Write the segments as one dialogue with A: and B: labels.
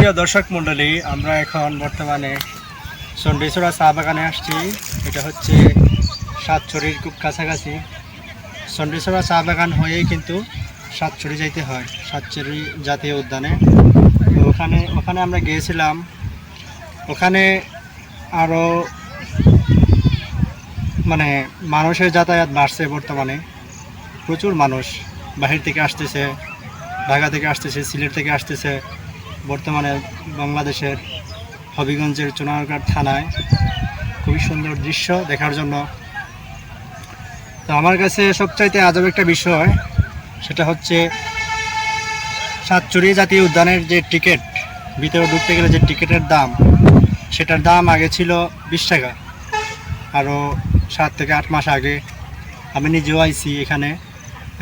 A: সুপ্রিয় দর্শক মণ্ডলী, আমরা এখন বর্তমানে চণ্ডীচড়া চা বাগানে আসছি। এটা হচ্ছে সাতছড়ির খুব কাছাকাছি। চণ্ডীচড়া চা বাগান হয়েই কিন্তু সাতছড়ি যাইতে হয়, সাতছড়ি জাতীয় উদ্যানে। ওখানে ওখানে আমরা গিয়েছিলাম। ওখানে আরও মানে মানুষের যাতায়াত বাড়ছে বর্তমানে। প্রচুর মানুষ বাহির থেকে আসতেছে, ঢাকা থেকে আসতেছে, সিলেট থেকে আসতেছে। বর্তমানে বাংলাদেশের হবিগঞ্জের চুনারঘাট থানায় খুবই সুন্দর দৃশ্য দেখার জন্য। তো আমার কাছে সবচাইতে আজব একটা বিষয়, সেটা হচ্ছে সাতচুরি জাতীয় উদ্যানের যে টিকিট, ভিতরে ঢুকতে গেলে যে টিকিটের দাম, সেটার দাম আগে ছিল বিশ টাকা। আরও সাত থেকে আট মাস আগে আমি নিজেও আইছি এখানে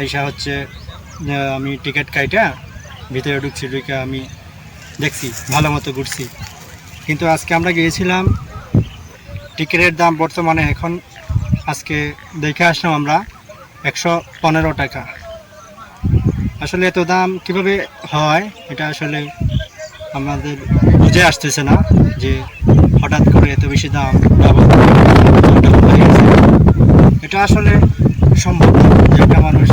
A: এইসা হচ্ছে আমি টিকিট কাইটা ভিতরে ঢুকছি, ঢুকে আমি দেখছি, ভালো মতো ঘুরছি কিন্তু আজকে আমরা গিয়েছিলাম, টিকিটের দাম বর্তমানে এখন আজকে দেখে আসলাম আমরা একশো পনেরো টাকা আসলে এত দাম কীভাবে হয়, এটা আসলে আমাদের বুঝে আসতেছে না যে হঠাৎ করে এত বেশি দাম। এটা আসলে সম্ভব যে একটা মানুষ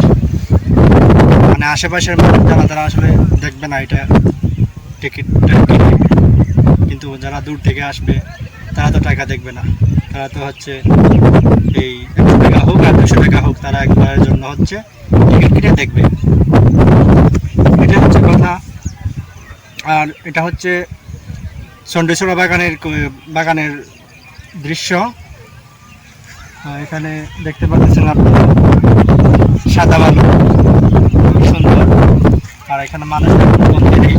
A: মানে আশেপাশের মানুষ যারা, তারা আসলে দেখবে না এটা টিকিটটা কিনে কিন্তু যারা দূর থেকে আসবে, তারা তো টাকা দেখবে না। তারা তো হচ্ছে এই একশো টাকা হোক আর দুশো টাকা হোক, তারা একবারের জন্য হচ্ছে টিকিট কিনে দেখবে। এটা হচ্ছে কথা। আর এটা হচ্ছে চণ্ডেশ্বরা বাগানের বাগানের দৃশ্য। এখানে দেখতে পাচ্ছেন আপনারা সাদা বালু। খুব সুন্দর। আর এখানে মানুষ মন্দিরেই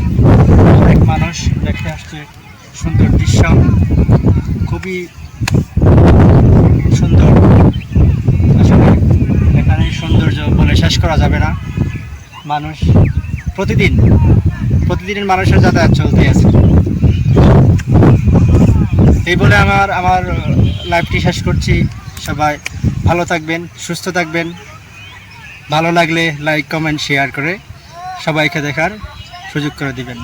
A: অনেক মানুষ দেখতে আসছে সুন্দর দৃশ্য। খুবই সুন্দর। আসলে এখানে সৌন্দর্য বলে শেষ করা যাবে না। মানুষ প্রতিদিন, প্রতিদিনের মানুষের যাতায়াত চলতে আছে। এই বলে আমার আমার লাইভটি শেষ করছি। সবাই ভালো থাকবেন, সুস্থ থাকবেন। ভালো লাগলে লাইক, কমেন্ট, শেয়ার করে সবাইকে দেখার সুযোগ করে দিবেন।